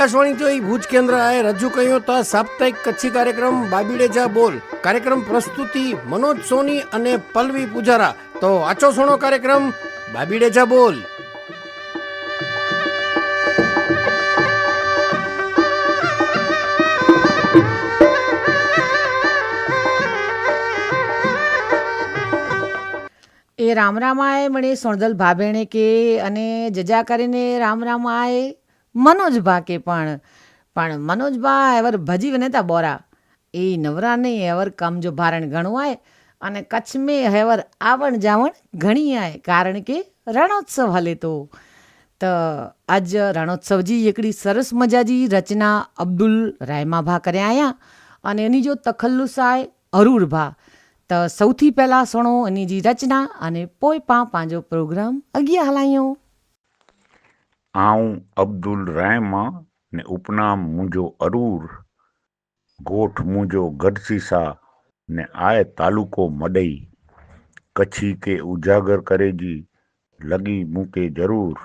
આકાશવાણી તો ભુજ કેન્દ્ર આએ રજૂ કર્યો તો સાપ્તાહિક કચ્છી કાર્યક્રમ બાબીડે જા બોલ. કાર્યક્રમ પ્રસ્તુતિ, મનોજ સોની અને પલ્લવી પૂજારા. તો આચો સોનો કાર્યક્રમ, બાબીડે જા બોલ. એ રામ રામાએ મને સોણદલ ભાભેણે કે, અને જજા કરીને રામ રામાએ મનોજભા કે પણ પણ મનોજભા એવર ભજી વનેતા બોરા. એ નવરા નહીં એવર કમ જો ભારણ ઘણું આય અને કચ્છ મેં હેવર આવણ જાવણ ઘણી આય. કારણ કે રણોત્સવ હલે તો. તો આજ રણોત્સવજી એકડી સરસ મજાજી રચના અબ્દુલ રાયમાભા કર્યા આયા અને એની જો તખલ્લુસાય અરૂરભા તો સૌથી પહેલાં સુણો એની જે રચના અને પોઈ પા પાંજો પ્રોગ્રામ અગિયા હલાયો. આઉં અબ્દુલ રહેમા ને ઉપનામ મુંજો અરૂર, ગોઠ મુંજો ગઢસીસા ને આય તાલુકો મડઈ. કચ્છી કે ઉજાગર કરેજી લગી મૂકે જરૂર.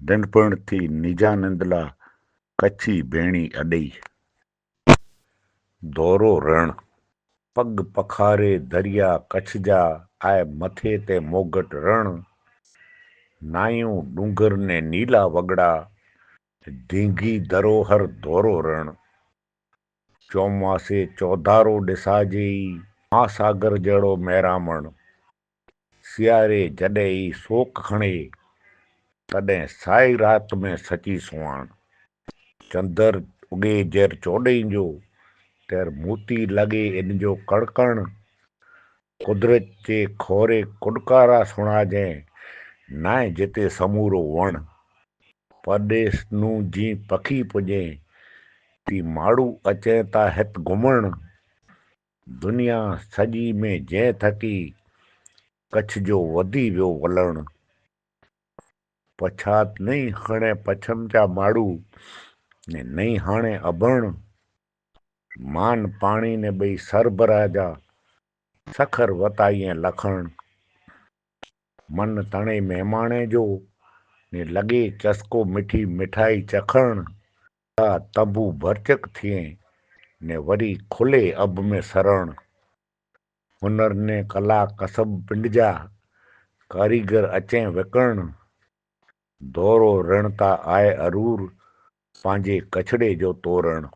દંડપણથી નિજાનંદલા કચ્છી ભેણી અડઈ. દોરો રણ, પગ પખારે દરિયા કચ્છ જા આય મથે તે મોગટ રણ. નાયું ડુંગરને નીલા વગડા ધીંગી ધરોહર ધોરોરણ. ચોમાસે ચોધારો ડિસાજી, મહાસાગર જડો મેરામણ. સિયારે જડેઈ શોક ખણે તડે સાઈ રાત મેં સચી સુવાણ. ચંદર ઉગે જેર ચોડઈ જો તેર મોતી લગે इन जो કડકણ. કુદરત જે ખોરે કુડકારા સુણાજે નાય જેતે સમૂરો વણ. પરદેશનું જી પખી પૂજે, તી માળું અચેતા હેત ગુમણ દુનિયા સજી મેં જે થકી, કચ્છ જો વધી વિયો વલણ. પછાત નહીં હણે પછમચા માળું, ને નહીં હાણે અભણ. માન પાણીને બઈ સરભરાજા, સખર વતાઈએ લખણ. जा सखर वताईअ लखण मन तणे महिमाणे जो ने लॻे चस्को मिठी मिठाई चखण था तंबू भरचक थिए ने वरी खुले अब में सरण हुनर ने कला कसब पिंड जा कारीगर अचें विकण दौरो रणता आए अरूर पंहिंजे कछड़े जो तोरण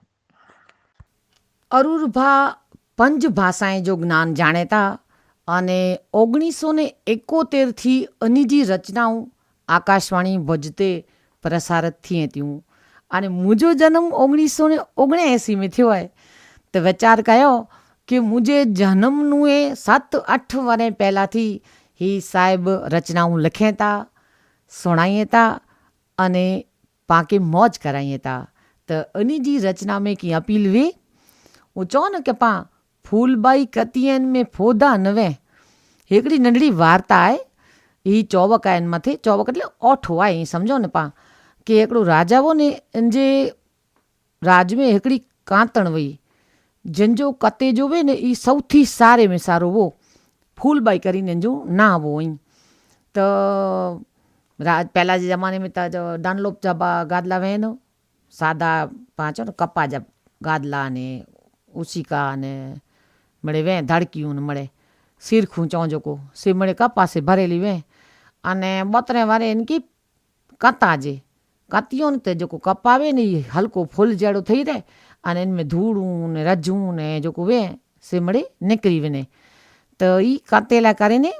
અરૂર ભા પંજ ભાષાએ જો જ્ઞાન જાણેતા અને ઓગણીસો ને એકોતેરથી અનિજી રચનાઓ આકાશવાણી ભજતે પ્રસારિત થઈએ તું અને મુજો જન્મ ઓગણીસો ને ઓગણએંસીમાં થયો હોય તો વિચાર કયો કે મુજે જન્મનું એ સાત આઠ વર્ષ પહેલાંથી હી સાહેબ રચનાઓ લખે તા સુણાઈએ તા અને પાકે મોજ કરાઈએ તા તો અનિજી રચના મેં કી અપીલ વે? હું ચો ને કે પા फूलबाई कतियनि में फोदा नवे हिकिड़ी नंढड़ी वार्ता आहे ही चौवक आहिनि मथे चौवक એટલે ઓઠો आहे ईअं सम्झो न पाण की हिकिड़ो राजा हो ने इन जे राज में हिकिड़ी कांतण हुई जंहिंजो कते जो हुए न ई સૌથી સારે में સારો हो फूलबाई કરીને जो નામ हो ईं त રાજ પહેલાં જે ज़माने में त जो डानलोप जा बा गादला आहिनि सादा पाण चओ न कपा जा गादला ने उसिका ने મળે વેં ધડક્યું મળે. સીરખું ચો જોકો સે મળે કપાસે ભરેલી વેં. અને બતરે વારે એને કી કતાજે. કતિયો ને તે જોકો કપાવે ને એ હલકો ફૂલ જેડો થઈ રહે અને એમાં ધૂળું ને રજું ને જોકો વે સે મળે નીકળી વેને. તો એ કાતેલા કરીને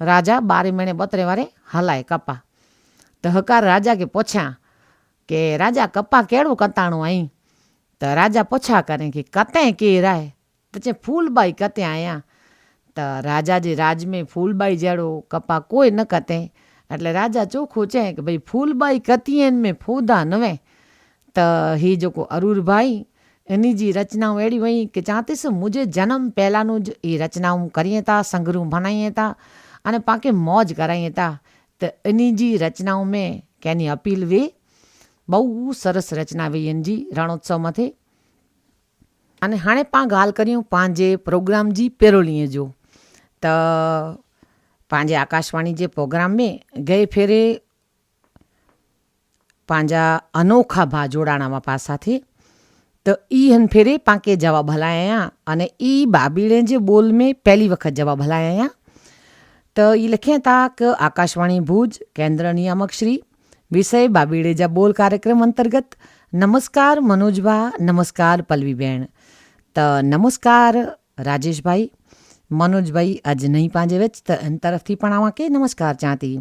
રાજા બારે મહિને બતરે વારે હલાય કપા. તો હકાર રાજા કે પૂછ્યા કે, રાજા, કપા કેળું કતાણું અહીં તો રાજા પૂછા કરે કે, કતે કે રાય? त चए फूलबाई कते आहियां त राजा जे राज में फूलबाई जहिड़ो कपा कोई न कते એટલે રાજા ચોખ્ખું છે કે ભાई फूलबाई कतियनि में फूदा नवे त हीउ जेको अरूर भाई इन जी रचनाऊं अहिड़ियूं हुई की चवां थी मुंहिंजे जनम पहिलांनूं ज इहे रचनाऊं करियूं था संगरूं बनायूं था अने पाण खे मौज करायूं था त इन जी रचनाउनि में कंहिंजी अपील वे બહુ સરસ રચના વેયનજી રણોત્સવ મથે अने हाणे पाण ॻाल्हि करियूं पंहिंजे प्रोग्राम जी पेरोलीअ जो त पंहिंजे आकाशवाणी जे प्रोग्राम में गए फेरे पंहिंजा अनोखा भाउ जोड़ाणा हुआ पासा थिए त ई हिन फेरे पाण खे जवाबु हलाया आहियां अने ई बाबीड़े जे ॿोल में पहिली वक़्तु जवाबु हलाया आहियां त ई लिखिया था की आकाशवाणी भुज केंद्र नियामक श्री विषय बाबीड़े जा ॿोल कार्यक्रम अंतर्गत नमस्कार मनोज भा नमस्कार पलवी भेण તો નમસ્કાર રાજેશભાઈ મનોજભાઈ અજનઈ પાંજેવેચ તરફથી પણ આવાંકે નમસ્કાર ચાંતી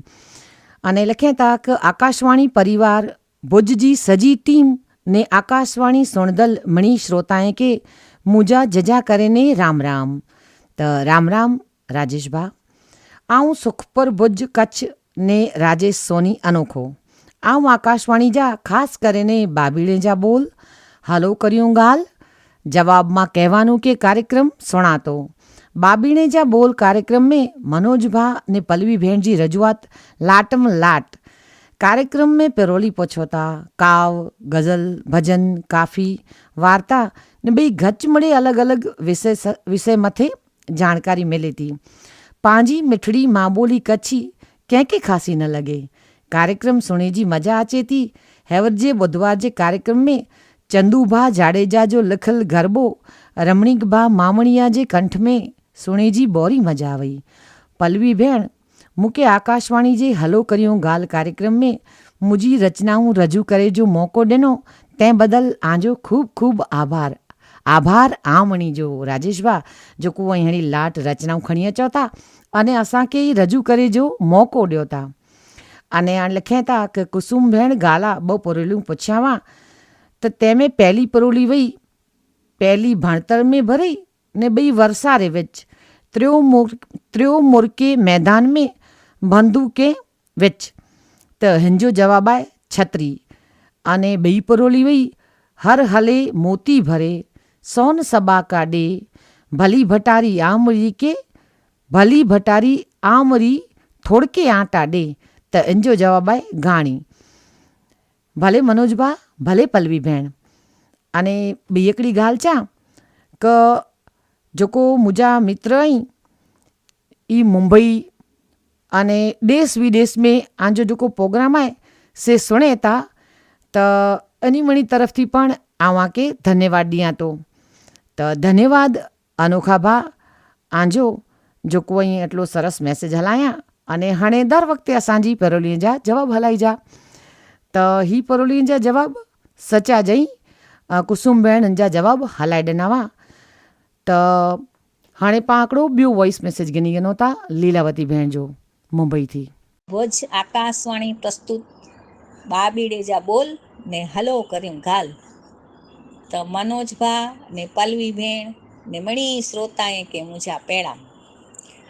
અને લખ્યા તાક આકાશવાણી પરિવાર ભુજજી સજી ટીમ ને આકાશવાણી સોણદલ મણી શ્રોતાએ કે મુજા જજા કરે ને રામ રામ તો રામ રામ રાજેશભા આઉં સુખપર ભુજ કચ્છ ને રાજેશ સોની અનોખો આઉં આકાશવાણી જા ખાસ કરીને બાબીડે જા બોલ હાલો કર્યું ગાલ જવાબમાં કહેવાનું કે કાર્યક્રમ સુણાતો બાબીને જ્યાં બોલ કાર્યક્રમ મેં મનોજભા ને પલવી ભેણજી રજૂઆત લાટમ લાટ કાર્યक्रम में पिरोली पछोता काव गज़ल भजन काफ़ी वार्ता ने बई घच मड़े अलॻि अलॻि विषय विषय मथे जानकारी मिले थी पंहिंजी मिठड़ी मां ॿोली कच्छी कंहिंखे ख़ासी न लॻे कार्यक्रम सुणे जी मज़ा अचे थी हैवर जे ॿुधवार जे कार्यक्रम में चंदूभा जाडेजा जो लिखियलु गरबो रमणीक भा मामणिया जे कंठ में सुणे जी बोरी मज़ा वई पलवी भेण मूंखे आकाशवाणी जे हलो करियूं ॻाल्हि कार्यक्रम में मुंहिंजी रचनाऊं रजू करे जो मौक़ो ॾिनो तंहिं बदल आंजो ख़ूब ख़ूब आभार આભાર આમણી જો રાજેશભા जेको ऐं अहिड़ी लाट रचनाऊं खणी अचो था अने असांखे ई रजू करे जो मौक़ो ॾियो था अने हाणे लिखिया था की कुसुम भेण ॻाल्हा ॿ पुरोलियूं पुछिया हुआ त तंहिंमें पहिली पुरोली वई पहिली भणतर में भरई ने ॿई वरसारे विच त्रियो मुर त्रियो मुर्के मैदान में बंदूके विच त हिन जो जवाबु आहे छतरी अने ॿी पुरोली वई हर हले मोती भरे सोन सबा काॾे भली भटारी आमरी के भली भटारी आमरी थोड़के आटा ॾे त इन जो जवाबु आहे घाणी भले ભલે પલ્લવી બહેણ અને બિયકડી ગાલ ચા? કે જોકો મુજા મિત્ર ઈ મુંબઈ અને દેશ વિદેશ મેં આંજો જોકો પ્રોગ્રામ આય, સે સુણેતા તો. અનીમણી તરફથી પણ આવા કે ધન્યવાદ દિયા તો. તો ધન્યવાદ, અનોખા ભા. આંજો જો કો અહીં એટલો સરસ મેસેજ હલાયા અને હાણે દર વખતે અસાંજી પરોલીअ जा જવાબ હલાઈ જા. તો હી પરોલીअ जा જવાબ? सचा जई अ, कुसुम भेण जा जवाब हलाए ॾिना हुआ त हाणे पाण हिकिड़ो ॿियो वॉइस मैसेज गिनी गिनो था लीलावती भेण जो मुंबई थी ભુજ આકાશવાણી પ્રસ્તુત બાબીડે જા બોલ ને હલો કર્યું ગાલ તો મનોજભા ને પલવી ભેણ ને મણી શ્રોતાએ કે મુજા પેડા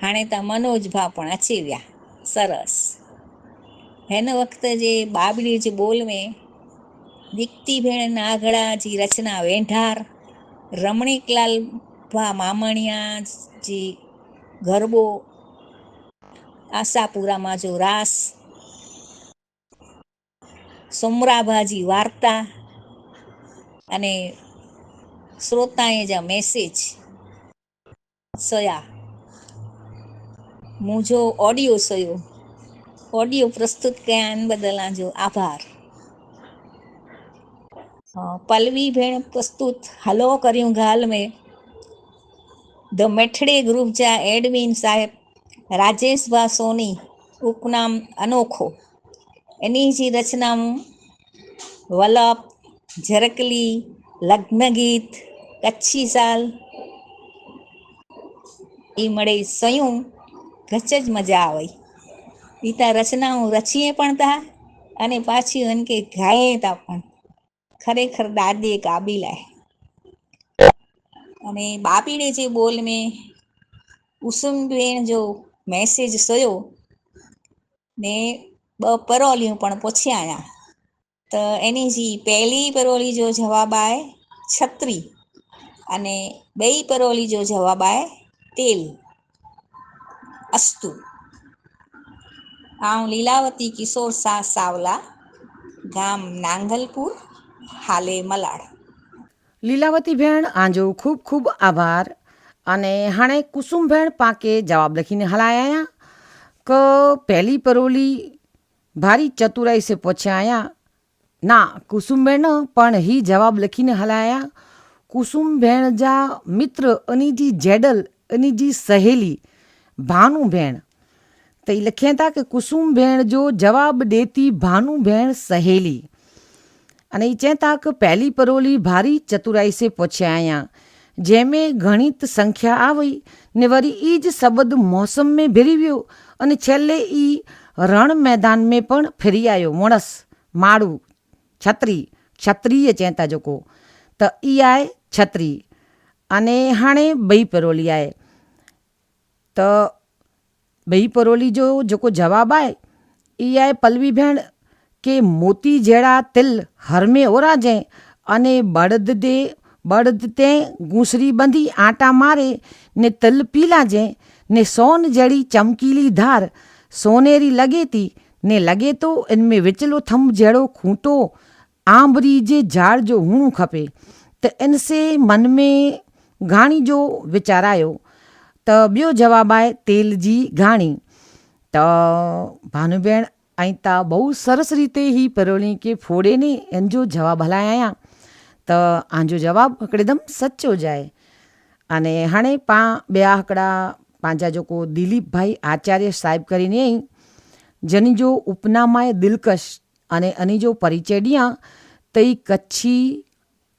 હાણે તો મનોજભા પણ અચી વ્યા સરસ हिन वक़्त जे बाबड़ी जे ॿोल में દીપ્તિબેન નાગડાજી રચના વેંઢાર, રમણીકલાલ ભા મામણિયાજી ગરબો, આશાપુરામાં જો રાસ, સુમરાભાજી વાર્તા અને શ્રોતાએ જ મેસેજ સયા. મુજો ઓડિયો સયો ઓડિયો પ્રસ્તુત કર્યા બદલ જો આભાર. પલવી ભેણ પ્રસ્તુત, હલો કર્યું ગાલ મેં. ધ મેઠડે ગ્રુપ જા એડમિન સાહેબ, રાજેશ ભા સોની, ઉપનામ અનોખો. એની જે રચના વલપ ઝરકલી લગ્નગીત કચ્છી સાલ. એ મળે સયું ગચ જ મજા આવે. ગીતા રચનાઓ રચીએ પણ તા અને પાછી એમ કે ગાયે તા પણ. ખરેખર દાદે કાબિલ હે. અને બાપીડે જે બોલ મેં, કુસુમબેન જો મેસેજ થયો ને બ પરોલીઓ પણ પૂછ્યા તો એની જે પહેલી પરોલી જો જવાબ આવે છત્રી અને બે પરોલી જો જવાબ આવે તેલ. અસ્તુ. આ લીલાવતી કિશોર શાહ સાવલા ગામ નાંગલપુર. હાલે મલાડ. લીલાવતી બહેન આજો ખૂબ ખૂબ આભાર. અને હાણે કુસુમ બહેન પાકે જવાબ લખીને હલાયા. કે પહેલી પરોલી ભારી ચતુરાઈ સે પહોંચ્યા. ના કુસુમબેન પણ હી જવાબ લખીને હલાયા. કુસુમબેન જા મિત્ર અનીજી જેડલ, અનીજી સહેલી ભાનુબેન તો એ લખ્યા હતા કે કુસુમબેન જો જવાબ દેતી ભાનુબેન સહેલી. અને એ ચેતાક પહેલી પરોલી ભારી ચતુરાઈ સે પહોંચ્યાયા જેમે ગણિત સંખ્યા આવી ને વરી એ જ શબ્દ મોસમ મેં ભેરવ્યો અને છેલ્લે એ રણ મેદાન મેં પણ ફેરી આવ્યો મોણસ, માળું, છત્રી, ક્ષત્રિય ચેતા જોકો. તો ઈ આય છત્રી અને હાણે બઈ પરોલી આય. તો બઈ પરોલી જો જોકો જવાબ આય. ઈ આય પલવી ભેણ કે મોતી જેડા તિલ હરમે ઓરાજે અને બળદ દે બળદ તે ઘૂંસરી બંધી આટા મારે ને તિલ પીલાજે ને સોન જડી ચમકીલી ધાર સોનેરી લગેતી ને લગે તો ઇनमें विचलो थंब जहिड़ो खूंटो आंबरी जे झाड़ जो हूणो खपे त इनसे मन में घाणी जो वीचार आयो त ॿियो जवाबु आहे तेल जी घाणी त भानु भेण ಆಯ್ತಾ ಬಹು સરસ રીતે હી પરોળી કે ફોડે ને એનજો જવાબ હલાયા તો આંજો જવાબ હકડેદમ સચ્ચો જાય. અને હાણે પા બે આકડા પાંજા જોકો દિલીપભાઈ આચાર્ય સાહેબ કરીને જેની જો ઉપનામાએ દિલકશ અને એની જો પરિચય દિયા તઈ કચ્છી,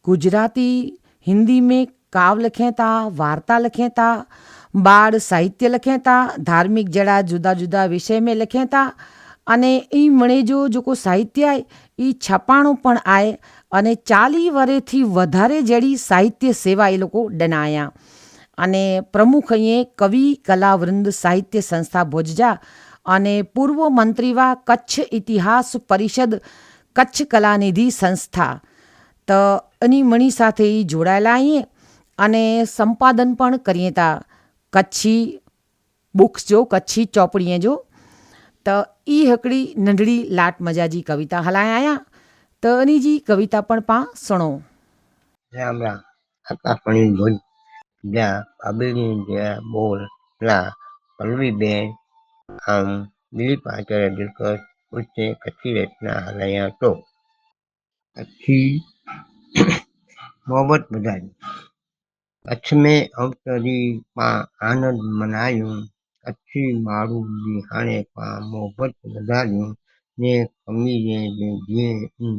ગુજરાતી, હિન્દી મેં કાવ લખે તા વાર્તા લખે તા બાળ સાહિત્ય લખે તા ધાર્મિક જड़ा જુદા જુદા વિષય મેં લખે તા અને એ મણેજો જોકો સાહિત્ય આય એ છાપાણું પણ આય અને ચાલી વરેથી વધારે જેડી સાહિત્ય સેવા એ લોકો ડનાયા. અને પ્રમુખ અહીંયા કવિ, કલાવૃંદ, સાહિત્ય સંસ્થા ભોજજા અને પૂર્વ મંત્રીવા કચ્છ ઇતિહાસ પરિષદ, કચ્છ કલાનિધિ સંસ્થા. તો એની મણી સાથે એ જોડાયેલા આવીએ અને સંપાદન પણ કરીએ તા. કચ્છી બુક્સ જો, કચ્છી ચોપડીએ જો त ई हिकिड़ी नंढड़ी लाट मजा जी कविता हलाए आहियां त इन जी कविता पण पाण सुणो રામ રામ આકાશવાણી ભુજ જ્યાં બાબેલી જ્યાં બોલ લા પલ્લવીબેન આમ દિલીપ આચાર્ય દિલકર ઉચ્ચે કચ્છી રચના હલાયા તો કચ્છી मोहब्बत बधाई कच्छ में अवतरी पां आनंद मनायूं કચ્છી મારું નિહાણે મોહબત વધાર્યો, ને ખમીરે જે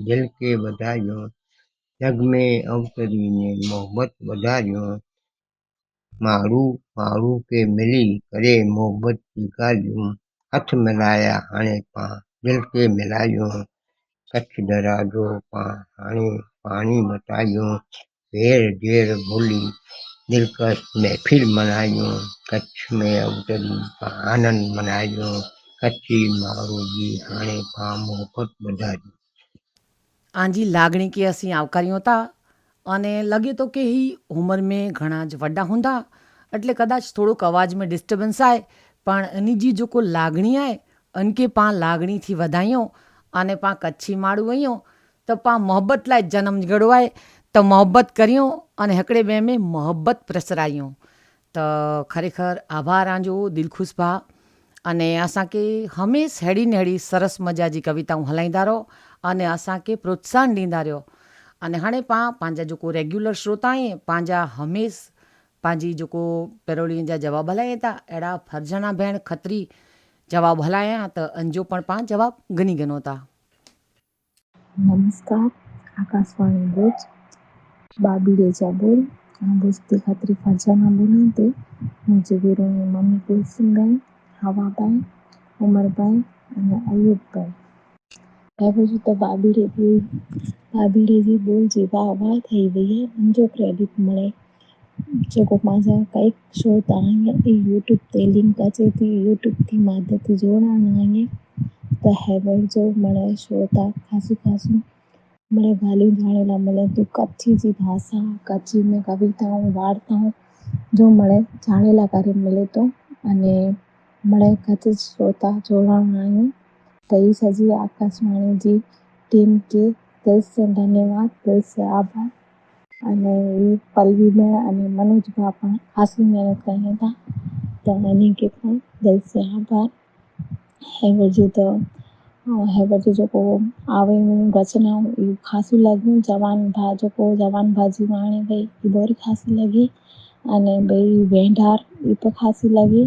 દિલ કે વધાર્યો જગ મે અવતરીને મોહબત વધાર્યો. મારું મારું કે મિલી કરે મોહબત સ્વીકાર્યું, હાથ મિલાયા હાણે પા દિલ કે મિલાયો. કચ્છ દરાજો પા હાણે પાણી મટાયો ઢેર ઢેર ભૂલી દિલકશ મહેફિલ મનાવ્યું કચ્છ મેં અવતરી આનંદ મનાવ્યો કચ્છી મારું જી હાણે પામો કટ બધારી. આંજી લાગણી કે ਅਸੀਂ આવકાર્યું હતા અને લાગે તો કે હી ઉંમર મેં ઘણા જ વડા હુંદા એટલે કદાચ થોડોક અવાજમાં ડિસ્ટર્બન્સ આવે પણ એની જી જો કોઈ લાગણી આવે અનકે પા લાગણીથી વધાયો, અને પા કચ્છી માળું અહીંયો તો પા મોહબ્બત લાય જન્મ ગળવાય आहे त मोहबत करियूं અને हिकिड़े ॿिए में मोहबत प्रसरायूं त ખરેખર આભાર આંજો દિલખુશ ભા અને असांखे हमेशह अहिड़ी न अहिड़ी सरस मज़ा जी कविताऊं हलाईंदा रहो અને असांखे प्रोत्साहन ॾींदा रहियो अने हाणे पां पंहिंजा जेको रेग्युलर श्रोता आहियूं पंहिंजा हमेश पंहिंजी जेको पेरोड़ीअ जा जवाब हलाइनि था अहिड़ा फर्ज़ना भेण खत्री जवाब हलाया त अंजो पण पाण जवाब गनी गनो था नमस्कार Akashvani Bhuj babileza bol habosdi khatri farjana bulante મુજીબુરોની મમ્મી કુલસીમબેન હવાબેન ઉમરબેન અને અયુબબેન એ બધું તો બાબીડે બોલ. બાબીડેજી બોલ જેવા આવા થઈ ગયા જો ક્રેડિટ મળે. જો કોઈક માણસે કંઈક શોધતા અહીંયા એ યુટ્યુબથી લિંક છે તે યુટ્યુબથી માધ્યમથી જોડાણ અહીંયા. તો હેવર જો મળે, શોધતા, ખાસું ખાસું. મળે ગાલી જાણેલા મળે તું કચ્છી જી ભાષા, કચ્છી મેં કવિતાઓ વાર્તાઓ જો મળે, જાણેલા કાર્ય મળે તો. અને મળે કચ્છ શ્રોતા જોડાણાનું તઈ સજી આકાશવાણીજી ટીમ કે દિલ સે ધન્યવાદ દિલ સે આભાર. અને પલ્વીને અને મનોજભા પણ ખાસી મહેનત કરી હતા. તો એની કે પણ દિલ સે આભાર. હે વજે તો दिल से आभार ऐं वरी त हेवट जेको आवे रचनाऊं इहो ख़ासियूं लॻियूं जवान भाउ जेको जवान भाॼी माणे भई ई बोरी ख़ासी लॻी अने ॿई वेंढार ई बि ख़ासी लॻी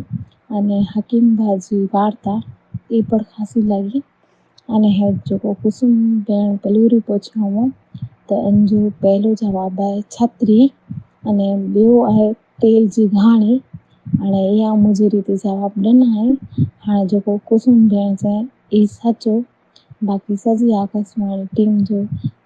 अने हकीम भाॼी वार्ता ई पण ख़ासी लॻी अने हे जेको कुसुम भेण पलूरी पुछियो हुओ त इन जो पहिलो जवाबु आहे छत्री अने ॿियो आहे तेल जी घाणी हाणे इहा मुंहिंजी रीति जवाबु ॾिना आहिनि हाणे जेको कुसुम भेण चई ઈચ્છા છો બાકી આકાશવાણી ટીમ જો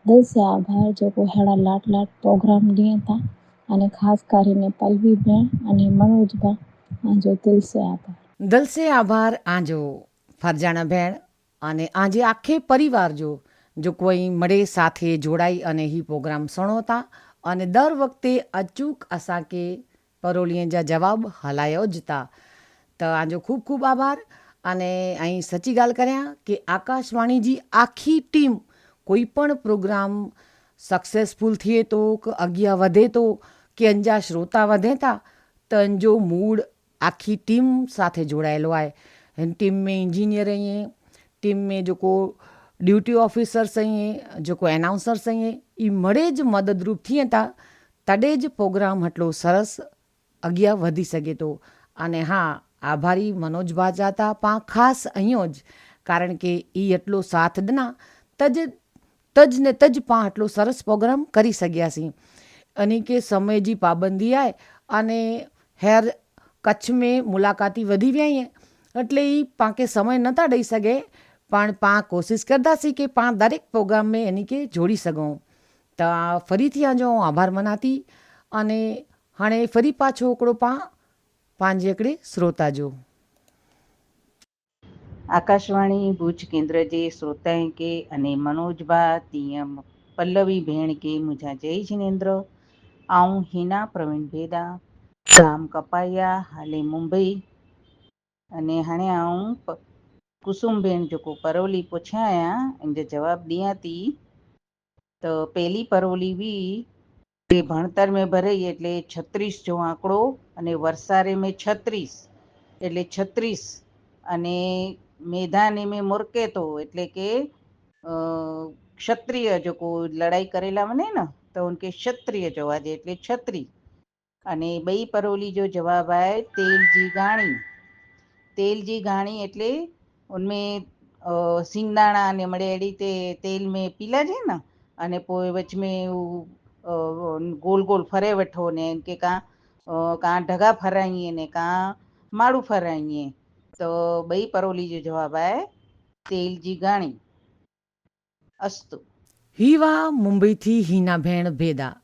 દસે આભાર જો કોઈ હાડા લાટ લાટ પ્રોગ્રામ લીએ હતા અને ખાસ કરીને પલ્લવી બેન અને મનોજબા આજો દિલસે આભાર. દિલસે આભાર આજો ફરજાણા બેન અને આજે આખે પરિવાર જો જો કોઈ મળે સાથે જોડાઈ અને હી પ્રોગ્રામ સણોતા અને દર વખતે અચૂક અસાકે પરોલીએ જા જવાબ હલાયો જતા તો. આજો ખૂબ ખૂબ આભાર. અને અહીં સચી ॻाल्हि करियां કે આકાશવાણી जी આખી ટીમ કોઈ પણ પ્રોગ્રામ સક્સેસફુલ थिए थो કે अॻियां वधे थो કે अंजा श्रोता वधे था त इन जो मूड आखी टीम સાથે જોડાયેલો आहे हिन टीम में इंजीनियर आहिनि टीम में जेको ड्यूटी ऑफिसर्स आहिनि जेको एनाउंसर्स आहिनि ई મળે જ મદદરૂપ थिए था તડે જ પ્રોગ્રામ આટલો સરસ અગિયાર વધી શકે તો અને હા આભારી મનોજ બાજા હતા પણ ખાસ અહીંયો જ, કારણ કે એ એટલો સાથ દના, તજ તજ ને તજ પા આટલો સરસ પ્રોગ્રામ કરી શક્યા છીએ અને કે સમયજી પાબંદી આય અને હેર કચ્છ મેં મુલાકાતી વધી વ્યાઈએ એટલે એ પાંકે સમય નહોતા દઈ શકે, પણ પા કોશિશ કરતા સી કે પા દરેક પ્રોગ્રામ મેં એની કે જોડી શકું. તો ફરીથી આજો આભાર મનાતી અને હાણે ફરી પાછો ઓકળો પા पंहिंजे हिकिड़े श्रोता जो आकाशवाणी भुज केंद्र जे श्रोताएं खे अने मनोज भा तीअं पल्लवी भेण खे मुंहिंजा जय जिनेन्द्र ऐं हिना प्रवीण बेदा गाम कपाया हाले मुंबई अने हाणे आऊं प- कुसुम भेण जेको परोली पुछिया आहियां इन जो जवाबु ॾियां थी त પહેલી પરોલી બી એ ભણતર મેં ભરાઈ એટલે છત્રીસ જો આંકડો અને વરસારે મેં છત્રીસ, એટલે છત્રીસ. અને મેધાને મેં મુરકે તો એટલે કે ક્ષત્રિય જો કોઈ લડાઈ કરેલા મને ને, તો ઉનકે ક્ષત્રિય જવા દે એટલે છત્રી. અને બઈ પરોલી જો જવાબ આવે તેલજી ગાણી. તેલજી ગાણી એટલે ઉનમે સિંગદાણા અને મળે એડી તે તેલ મેં પીલા છે ને, અને પોઈ વચ મેં ગોલ ગોલ ફરે વઠો ને કે કાં કાં ઢગા ફરાઈએ ને કાં માળું ફરાઈએ. તો બઈ પરોલી જો જવાબ આવે તેલજી ગાણી. અસ્તુ. હીવા મુંબઈથી હિનાબેન ભેદા.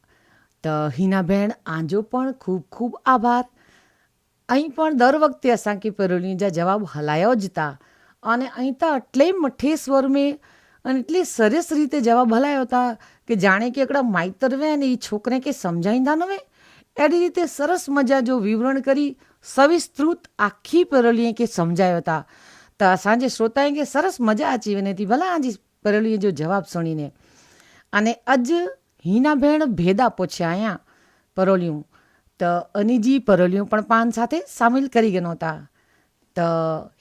તો હિનાબેન આજો પણ ખૂબ ખૂબ આભાર. અહીં પણ દર વખતે અસાંકી પરોલીજા જવાબ હલાયો જ હતા અને અહીં તો એટલે મઠે સ્વરમે અને એટલી સરસ રીતે જવાબ હલાયો હતા કે જાણે કે એકડા માઈતર વે ને એ છોકરે કે સમજાઈંદા ન વે? એડી રીતે સરસ મજા જો વિવરણ કરી સવિસ્તૃત આખી પેરોલીએ કે સમજાયો હતા તો સાંજે શ્રોતાએ કે સરસ મજા આચી વને હતી ભલા આજી પેરોલીએ જો જવાબ સુણીને. અને અજ હિનાબેન ભેદા પૂછ્યા અહીંયા પરોલિયું તો અનીજી પરોલિયું પણ પાન સાથે સામેલ કરી ગયો હતા તો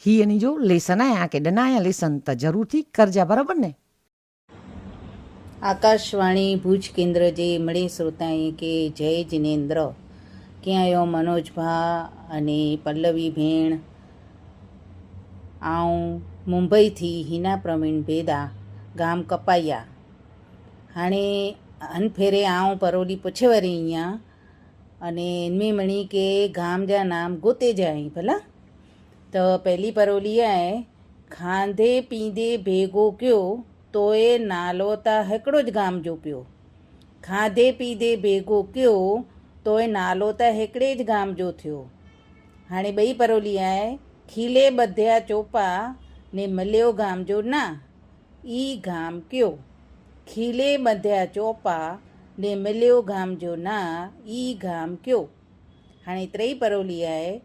હી એની જો લેસન આયા કે ડનાયા લેસન તો જરૂરથી કરજા બરાબર ને? આકાશવાણી ભુજ કેન્દ્ર જે મળે શ્રોતાએ કે જય જિનેન્દ્ર. ક્યાંયો મનોજભા અને પલ્લવીબેન આઉં મુંબઈથી હિના પ્રવીણ ભેદા, ગામ કપાયા. હાણે અનફેરે આઉં પરોલી પછેવારી અહીંયા અને એનમે મણી કે ગામ જા નામ ગોતે જાય ભલા. તો પહેલી પરોલી આય, ખાંધે પીંધે ભેગો કયો તોય નાલોતા હેકડો જ ગામ જોપ્યો ખાધે પીધે ભેગો કયો, તોય નાલોતા હેકડે જ ગામ જો થયો હાણે બઈ પરોલિયાએ ખીલે બધ્યા ચોપા ને મળ્યો ગામજો ના. ઈ ગામ કયો? ખીલે બંધ્યા ચોપા ને મળ્યો ગામજો ના. ઈ ગામ કયો? હાણે ત્રઈ પરોલિયાએ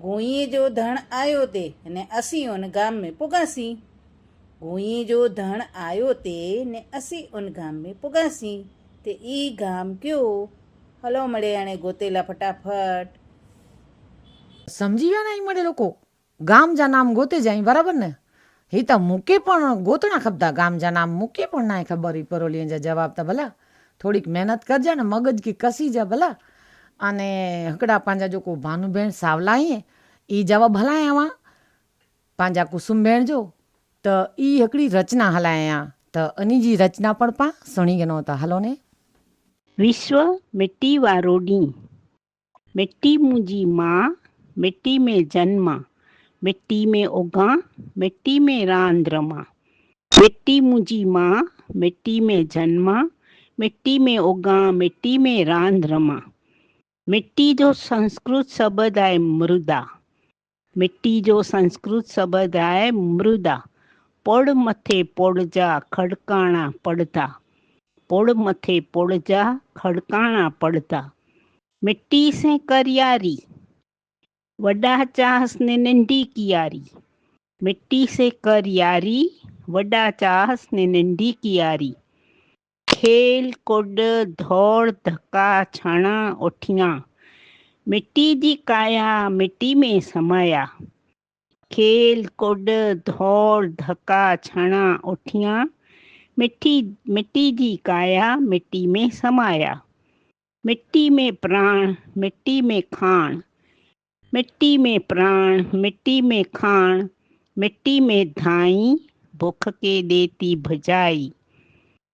ગોઈએ જો ધણ આયો તે અને અસીઓને ગામ મેં પોગાસી. ગુઈ જો ધણ આયો તે ને અસી ઉન ગામ મેં પુગાસી. તે ઈ ગામ કયો? હલો મળે આણે ગોતેલા ફટાફટ. સમજી ગયા નહીં મળે લોકો? ગામ જા નામ ગોતે જાય, બરાબર ને? એ તો મૂકે પણ ગોતણા ખપતા. ગામ જા નામ મૂકે પણ ના ખબર. ઈ પરોલી જા જવાબ તા ભલા. થોડીક મહેનત કરજા ને મગજ કી કસી જા ભલા. અને હકડા પાંજા જો કો ભાનુબેન સાવલાઈએ, ઈ જવાબ ભલા આવા પાંજા કુસુમબેન જો त ई हिकिड़ी रचना हलायां त इन जी रचना पण पाण सुणी गिनो त हलो ने विश्व मिट्टी वारो ॾींहुं मिट्टी मुंहिंजी मां मिट्टी में जन्मा मिट्टी में उगां मिट्टी में रांदि रमां मिट्टी मुंहिंजी मां मिट्टी में जन्मा मिट्टी में उगां मिट्टी में रांदि रमां मिट्टी जो संस्कृत शब्द आहे मृदा मिट्टी जो संस्कृत शब्द आहे मृदा पोड़ मथे पोड़ जा खड़काणा पड़दा पोड़ मथे पोड़ जा खड़काणा पड़दा मिट्टी से करियारी वॾा चाहस ने नंढी कियारी मिट्टी से करियारी वॾा चाहस ने नंढी कियारी खेल कुॾ दौड़ धका छाणा उठियां मिट्टी जी काया मिट्टी में समाया खेल, कुॾ दौड़ धका छाणा उठियाँ, मिट्टी मिट्टी जी काया मिट्टी में समाया। मिट्टी में प्राण, मिट्टी में खाण। मिट्टी में प्राण, मिट्टी में खाण। मिट्टी में धाई, भुख के देती भजाई।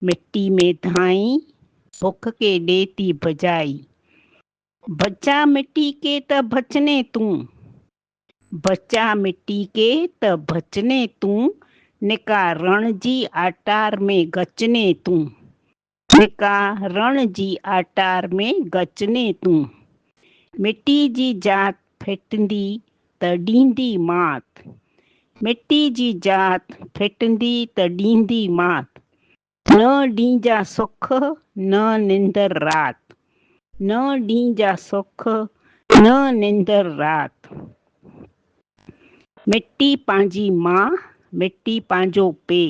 मिट्टी में धाई, भुख के देती भजाई। बचा मिट्टी के त बचने तूं। बचा मिट्टी के, त बचने तू। निका रण जी आटार में गचने तूं। निका रण जी आटार में गचने तूं। मिट्टी जी जात फिटंदी, त ॾींदी मात। मिट्टी जी जात फिटंदी, त ॾींदी मात। न ॾींजा सुख, न निंदर रात। न ॾींजा सुख, न निंदर रात। मिट्टी पंहिंजी मां मिट्टी पंहिंजो पे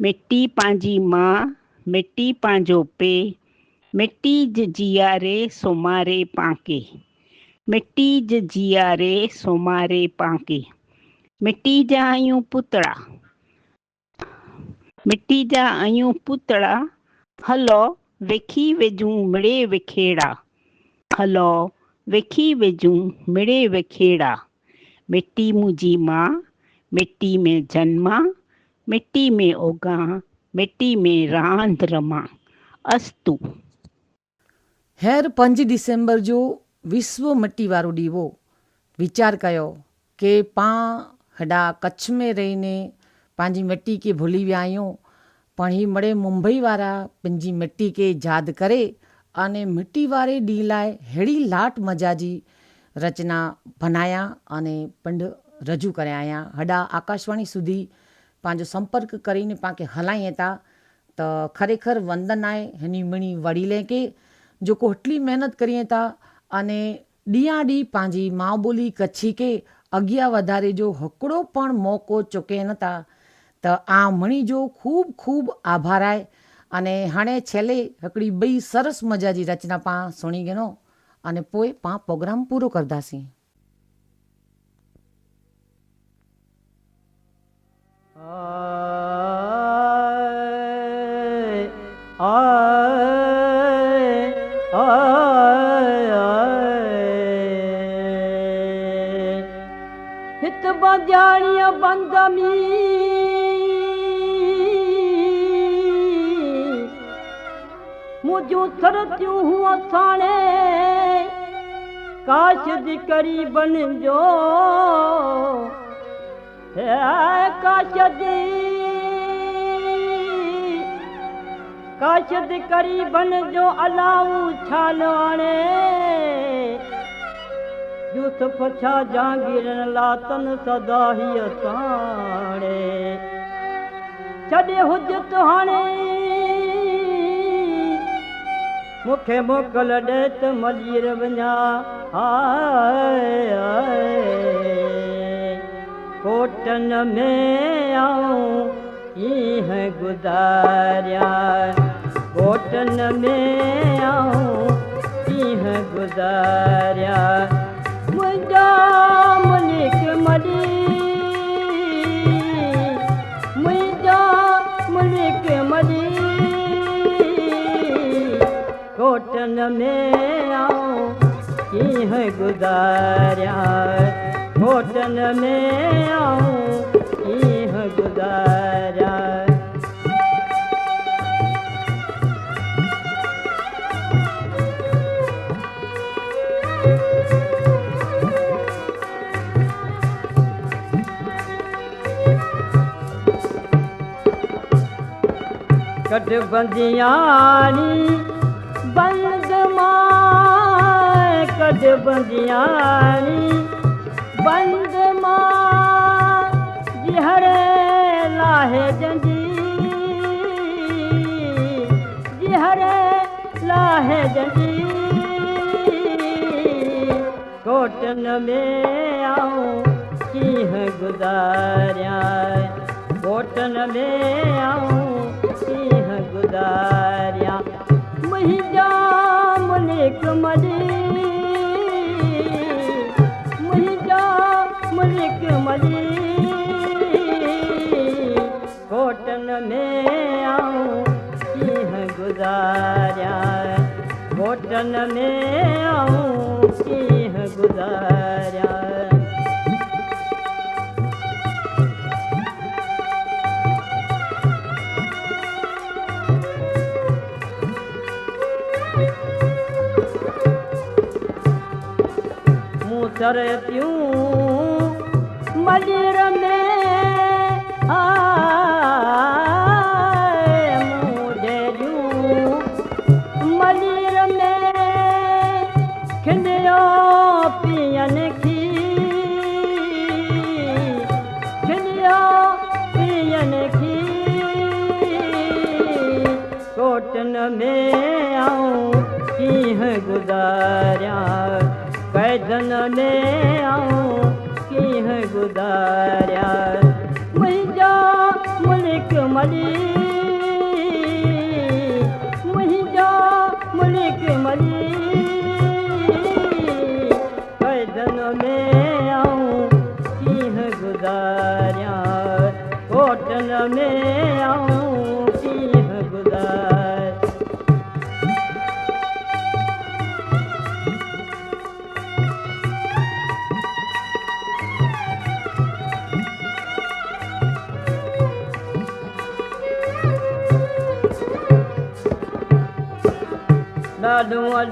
मिट्टी पंहिंजी मां मिट्टी पंहिंजो पे मिट्टी ज जीआरे सुमारे पांके मिट्टी ज जीआरे सुमारे पांके मिट्टी जा आहियूं पुतड़ा मिट्टी जा आहियूं पुतड़ा हलो विखी विझूं मिड़े विखेड़ा हलो विखी विझूं मिड़े विखेड़ा मिट्टी मुंहिंजी मां मिट्टी में जन्मा मिट्टी में उगां मिट्टी में रांदि रमां अस्तु हींअर पंज डिसेंबर जो विश्व मिट्टी वारो ॾींहुं हो वीचार कयो કે પાं हेॾा कच्छ में रहीने पंहिंजी मिट्टी खे भुली विया आहियूं पण ही मड़े मुंबई वारा पंहिंजी मिट्टी खे यादि करे अने मिट्टी वारे ॾींहं लाइ अहिड़ी लाट मज़ा जी रचना बनाया अने पिंड रजू करे आया हेॾा आकाशवाणी સુધી पंहिंजो संपर्क કરીને पाण खे हलाइनि था त ખરેખર વંદન आहे हिन मिणी वड़ीले खे जेको हेतिरी महिनत करिए था अने ॾींहं ॾींहुं पंहिंजी माउ ॿोली कच्छी खे अॻियां वधारे जो हिकिड़ो पण मौक़ो चुकनि था त आ मणी जो ख़ूब ख़ूब आभार आहे अने हाणे छेले हिकिड़ी ॿई सरस मज़ा जी रचना पाण सुणी गिनो अने पोइ पाण प्रोग्राम पूरो कंदासीं हित बजाणीअ बंद में मुंहिंजूं सरतियूं हुअ साणे ڪاش جي ڪري بن جو. هي ڪاش جي. ڪاش جي ڪري بن جو الائو ڇالواني يوسف ڇا جانگيرن لاتن سدا هي اساڻي. ڇڏي هج ته هاڻي مون کي موڪل ڏي ته ملير وڃان. कोटन में आऊं इह गुज़ारिया? कोटन में आऊं ईह गुज़ारिया? मुंहिंजा मुलिक मरी मुंहिंजा मुलिक मरी। कोटन में आऊं गुज़ारिया। होटल में आऊं गुदारियार कट बंदियाणी कटबंदियानी बंद मां जिहरे लाहे जंजी जिहरे लाहे जंजी कोटन में आऊं कीह गुज़ारिया। कोटन में आऊं कीह गुज़ारिया में आऊं कीह गुज़ारिया मूसर त्यूं में आऊं कीह गुज़ारिया कैदन में आऊं कीह गुज़ारिया मुंहिंजा मुल्क मली मुंहिंजा मुल्क मली कैदन में आऊं कीह गुज़ारिया कोटन में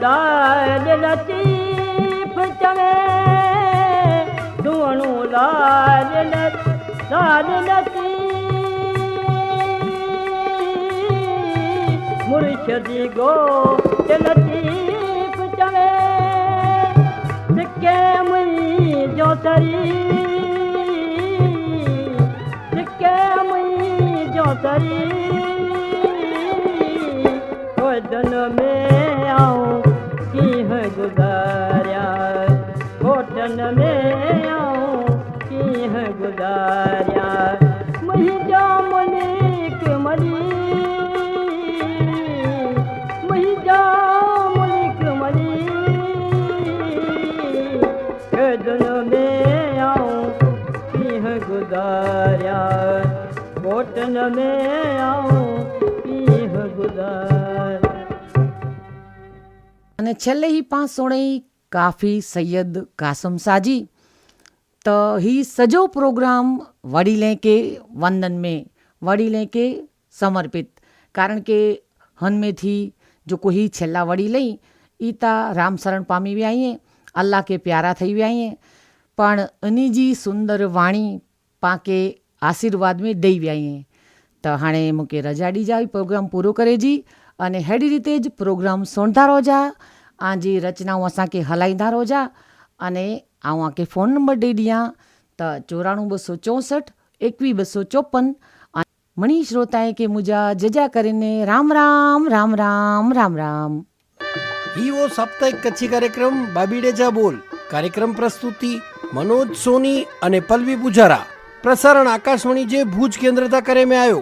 लाल लतीफ़ चवे सुहिणो लाल ल- लाल लतीफ़ मुर्शदी गो लतीफ़ चवे सिके तरी ڪاٽن ۾ آئون ڪيهه گذاريا؟ ڪاٽن ۾ آئون ڪيهه گذاريا؟ منهنجو ملڪ ملي منهنجو ملڪ ملي ڪيدن ۾ آئون ڪيهه گذاريا؟ ڪاٽن ۾ અને છેલ્લે ही पांच सोणे काफ़ी सैयद कासम साजी त ही सॼो प्रोग्राम वडीलें खे वंदन में वडीलें खे समर्पित કારણ કે હનમેથી जेको ही છેલ્લા વડીલે એ તા રામ શરણ પામી विया आहिनि अल्लाह खे प्यारा થઈ विया आहिनि પણ એની जी सुंदर वाणी पाके आशीर्वाद में ॾेई विया आहिनि त हाणे मूंखे रजा ॾिजा प्रोग्राम पूरो करे जी अने अहिड़ी रीते ज प्रोग्राम सुणंदा रहिजा पंहिंजी रचनाऊं असांखे हलाईंदा रहिजा अने आऊं तव्हांखे फ़ोन नंबर ॾेई ॾियां त चोराणवे ॿ सौ चोहठि एकवीह ॿ सौ चोपन ऐं मणी श्रोताए खे मुंहिंजा जजा करीने राम राम राम राम राम राम ही वो સાપ્તાહિક કચ્છી કાર્યક્રમ બાબી ડેજા બોલ કાર્યક્રમ પ્રસ્તુતિ મનોજ સોની અને પલ્વી પૂજારા પ્રસારણ આકાશવાણી જે ભુજ કેન્દ્ર તા કરે મેં આવ્યો